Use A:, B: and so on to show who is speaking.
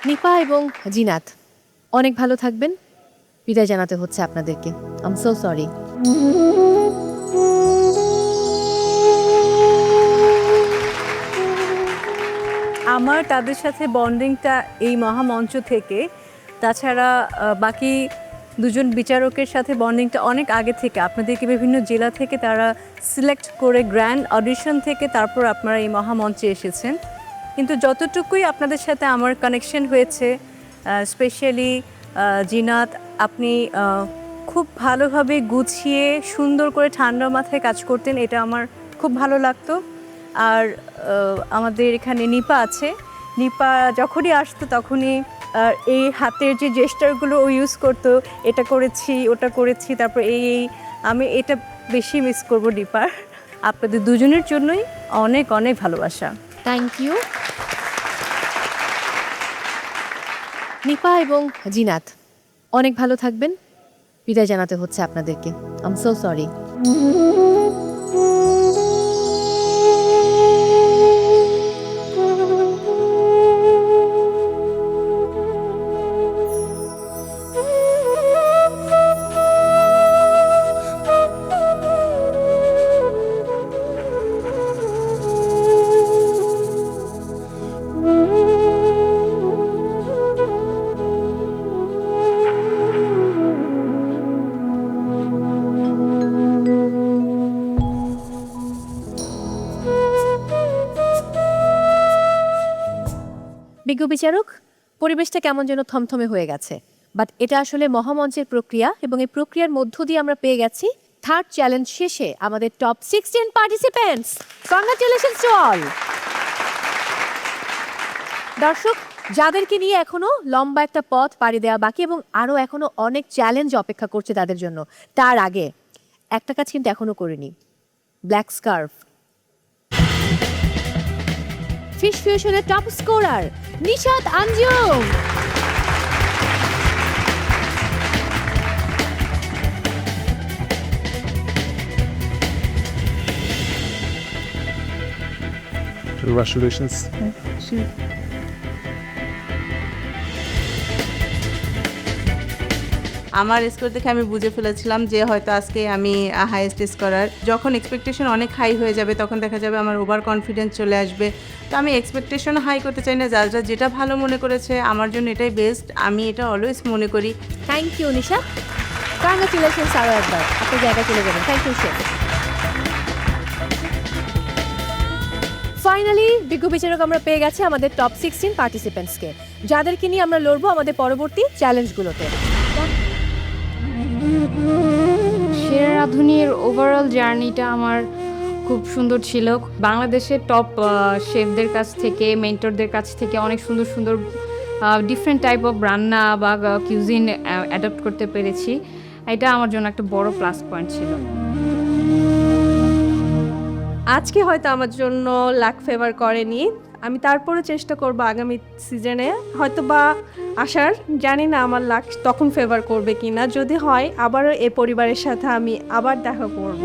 A: নিপা এবং জিনাত, অনেক ভালো থাকবেন। বিদায় জানাতে হচ্ছে আপনাদেরকে। আম সো সরি
B: আমার, তাদের সাথে বন্ডিংটা এই মহামঞ্চ থেকে। তাছাড়া বাকি দুজন বিচারকের সাথে বন্ডিংটা অনেক আগে থেকে। আপনাদেরকে বিভিন্ন জেলা থেকে তারা সিলেক্ট করে গ্র্যান্ড অডিশন থেকে তারপর আপনারা এই মহামঞ্চে এসেছেন। কিন্তু যতটুকুই আপনাদের সাথে আমার কানেকশন হয়েছে স্পেশালি জিনাত, আপনি খুব ভালোভাবে গুছিয়ে, সুন্দর করে ঠান্ডা মাথায় কাজ করতেন, এটা আমার খুব ভালো লাগতো। আর আমাদের এখানে নিপা আছে। নিপা যখনই আসতো তখনই এই হাতের যে জেস্টারগুলো ও ইউজ করতো, এটা করেছি, ওটা করেছি, তারপর এই এই, আমি এটা বেশি মিস করব নিপার। আপনাদের দুজনের জন্যই অনেক অনেক ভালোবাসা।
A: থ্যাংক ইউ নিপা এবং জিনাত অনেক ভালো থাকবেন। বিদায় জানাতে হচ্ছে আপনাদেরকে। আম সো সরি বিজ্ঞ বিচারক, পরিবেশটা কেমন যেন থমথমে হয়ে গেছে। বাট এটা আসলে মহামঞ্চের প্রক্রিয়া এবং এই প্রক্রিয়ার মধ্য দিয়ে আমরা পেয়ে গেছি থার্ড চ্যালেঞ্জ শেষে আমাদের top sixteen participants congratulation to all দর্শক, যাদেরকে নিয়ে এখনও লম্বা একটা পথ পাড়ি দেওয়া বাকি এবং আরও এখনও অনেক চ্যালেঞ্জ অপেক্ষা করছে তাদের জন্য, তার আগে একটা কাজ কিন্তু এখনও করিনি। Black scarf fish ফিউশনের top scorer Nishad Anjum
C: Congratulations.
D: আমার স্কোর দেখে আমি বুঝে ফেলেছিলাম যে হয়তো আজকে আমি হাইয়েস্ট স্কোরার যখন এক্সপেকটেশন অনেক হাই হয়ে যাবে, তখন দেখা যাবে আমার ওভার কনফিডেন্স চলে আসবে। তো আমি এক্সপেকটেশন হাই করতে চাই না, যার যেটা ভালো মনে করেছে, আমার জন্য এটাই বেস্ট আমি এটা অলওয়েজ মনে করি।
A: থ্যাংক ইউ নিশা কংগ্রাচুলেশনস আরও একবার। আপনি জায়গায় চলে যাবেন। থ্যাংক ইউ শেখ ফাইনালি বিজ্ঞ বিচারক আমরা পেয়ে গেছি আমাদের টপ সিক্সটিন পার্টিসিপেন্টসকে যাদেরকে নিয়ে আমরা লড়বো আমাদের পরবর্তী চ্যালেঞ্জগুলোতে
E: রাঁধুনির ওভারঅল জার্নিটা আমার খুব সুন্দর ছিল। বাংলাদেশের টপ শেফদের কাছ থেকে মেন্টরদের কাছ থেকে অনেক সুন্দর সুন্দর ডিফারেন্ট টাইপ অফ রান্না বা কিউজিন অ্যাডাপ্ট করতে পেরেছি। এটা আমার জন্য একটা বড় প্লাস পয়েন্ট ছিল।
B: আজকে হয়তো আমার জন্য লাক ফেভার করেনি। আমি তারপরে চেষ্টা করব আগামী সিজনে। হয়তো বা আসার জানি না আমার লাক তখন ফেভার করবে কি না যদি হয়, আবারও এ পরিবারের সাথে আমি আবার দেখা করব।